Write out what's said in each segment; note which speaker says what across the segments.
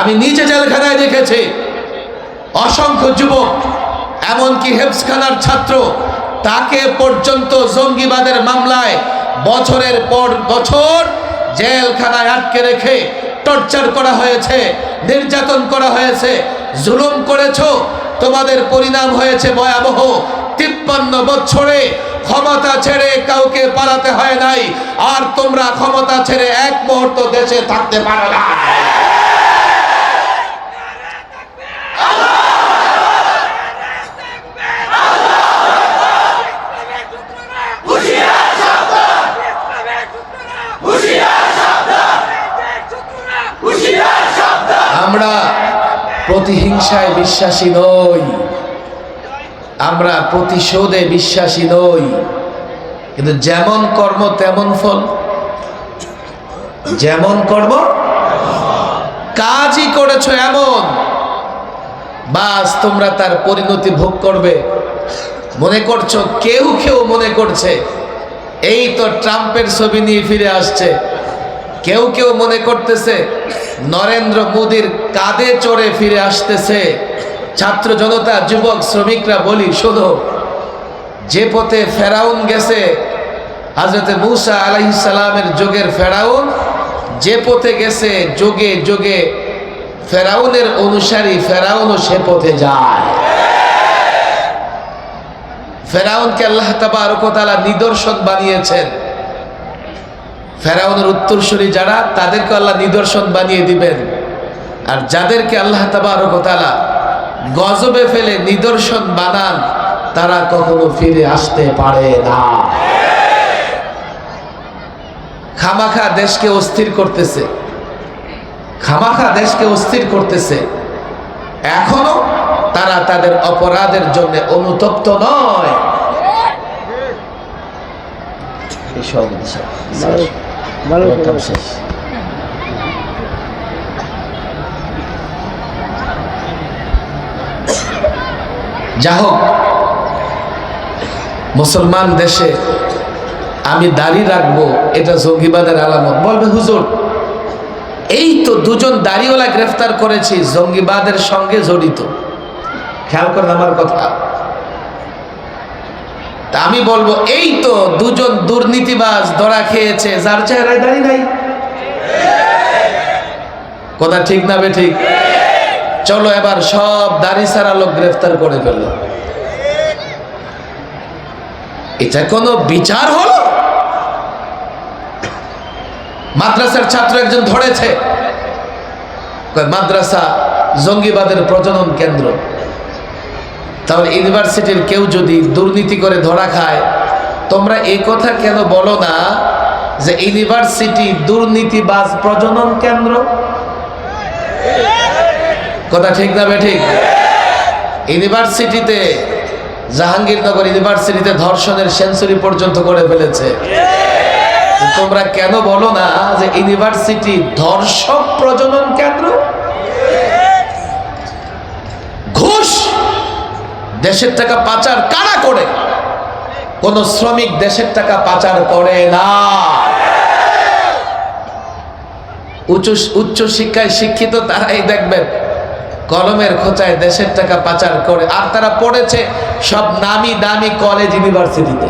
Speaker 1: আমি নিজে জেলখানায় দেখেছি। অসংখ্য যুবক, এমনকি হেফসখানার ছাত্র, তাকে পর্যন্ত জঙ্গিবাদের মামলায় বছরের পর বছর জেলখানায় আটকে রেখে টর্চার করা হয়েছে, নির্যাতন করা হয়েছে, জুলুম করেছ, তোমাদের পরিণাম হয়েছে ভয়াবহ। তিপ্পান্ন বছরে ক্ষমতা ছেড়ে কাউকে পালাতে হয় নাই, আর তোমরা ক্ষমতা ছেড়ে এক মুহূর্ত দেশে থাকতে পারো না আমরা প্রতিহিংসায় বিশ্বাসী নই। আমরা প্রতিশোধে বিশ্বাসী নই। কিন্তু যেমন কর্ম, তেমন ফল। যেমন কর্ম, কাজই করেছ এমন। বাস, তোমরা তার পরিণতি ভোগ করবে। মনে করছ, কেউ কেউ মনে করছে, এই তো ট্রাম্পের ছবি নিয়ে ফিরে আসছে। কেউ কেউ মনে করতেছে নরেন্দ্র মোদীর কাঁধে চড়ে ফিরে আসতেছে। ছাত্র জনতা, যুবক, শ্রমিকরা, বলি, শোনো, যে পথে ফেরাউন গেছে হাজরতে মুসা আলাইসালামের যুগের ফেরাউন, যে পথে গেছে, যোগে যোগে ফেরাউনের অনুসারী ফেরাউনও সে পথে যায়। ফেরাউনকে আল্লাহ তাবারকতালা নিদর্শন বানিয়েছেন। ফেরাউনের উত্তরসূরি যারা, তাদেরকে আল্লাহ নিদর্শন বানিয়ে দিবেন। আর যাদেরকে আল্লাহ তাবারকতালা গজবে ফেলে নিদর্শন বানান, তারা কখনো ফিরে আসতে পারে না। খামাখা দেশকে অস্থির করতেছে। খামাখা দেশকে অস্থির করতেছে। এখনও তারা তাদের অপরাধের জন্য অনুতপ্ত নয়। এসব
Speaker 2: ভালো
Speaker 1: প্রথম শেষ। যা হোক মুসলমান দেশে আমি দাড়ি রাখব এটা জঙ্গিবাদের আলামত। বলবে হুজুর এই তো দুজন দাড়িওয়ালা গ্রেফতার করেছি জঙ্গিবাদের সঙ্গে জড়িত। খেয়াল করেন আমার কথা। তা আমি বলব, এই তো দুজন দুর্নীতিবাজ ধরা খেয়েছে, যার চেহারায় দাঁড়িয়ে নাই। কথা ঠিক না ঠিক? চলো এবার সব দাড়ি সারা লোক গ্রেফতার করে ফেলল এটা কোনো বিচার হলো? মাদ্রাসার ছাত্র একজন ধরেছে। মাদ্রাসা জঙ্গিবাদের প্রজনন কেন্দ্র। তাহলে ইউনিভার্সিটির কেউ যদি দুর্নীতি করে ধরা খায়, তোমরা এই কথা কেন বলো না যে ইউনিভার্সিটি দুর্নীতিবাজ প্রজনন কেন্দ্র? কথা ঠিক না ঠিক ইউনিভার্সিটিতে, জাহাঙ্গীরনগর ইউনিভার্সিটিতে ধর্ষণের সেঞ্চুরি পর্যন্ত করে ফেলেছে। তোমরা কেন বলো না যে ইউনিভার্সিটি ধর্ষক প্রজনন কেন্দ্র? দেশের টাকা পাচার কারা করে? কোন শ্রমিক দেশের টাকা পাচার করে না। উচ্চ শিক্ষায় শিক্ষিত তারাই দেখবেন, কলমের খোঁচায় দেশের টাকা পাচার করে। আর তারা পড়েছে সব নামি দামি কলেজ ইউনিভার্সিটিতে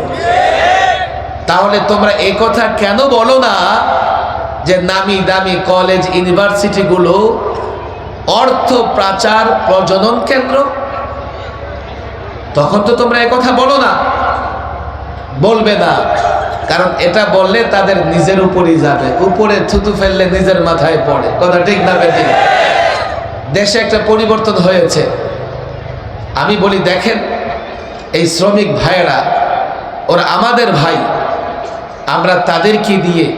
Speaker 1: তাহলে তোমরা এই কথা কেন বলো না যে নামি দামি কলেজ ইউনিভার্সিটিগুলো অর্থ পাচার প্রজনন কেন্দ্র? তখন তো তোমরা কথা বলো না। বলবে না। কারণ এটা বললে তাদের নিজের উপরই যাবে। উপরে থুতু ফেললে নিজের মাথায় পড়ে। কথা ঠিক না দেশে একটা পরিবর্তন হয়েছে। আমি বলি, দেখেন, এই শ্রমিক ভাইয়েরা, ওরা আমাদের ভাই, আমরা তাদেরকে দিয়ে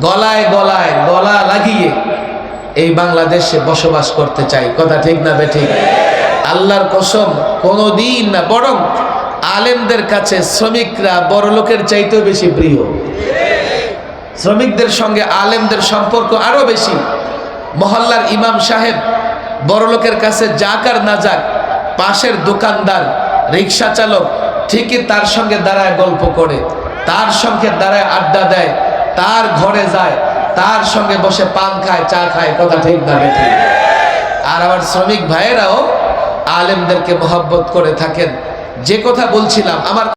Speaker 1: গলায় গলায় গলা লাগিয়ে এই বাংলাদেশে বসবাস করতে চাই। কথা ঠিক না বেঠিক? আল্লাহর কসম কোনো দিন না, বরং আলেমদের কাছে শ্রমিকরা বড় লোকের চাইতেও বেশি প্রিয়। শ্রমিকদের সঙ্গে আলেমদের সম্পর্ক আরও বেশি। মহল্লার ইমাম সাহেব বড় লোকের কাছে যাক আর না যাক, পাশের দোকানদার, রিক্সা চালক ঠিকই তার সঙ্গে দাঁড়ায় গল্প করে, তার সঙ্গে দাঁড়ায় আড্ডা দেয়, তার ঘরে যায়, তার সঙ্গে বসে পান খায়, চা খায়, কথা ঠিক না আর আমার শ্রমিক ভাইয়েরাও আলেমদেরকে মহব্বত করে থাকেন। যে কথা বলছিলাম আমার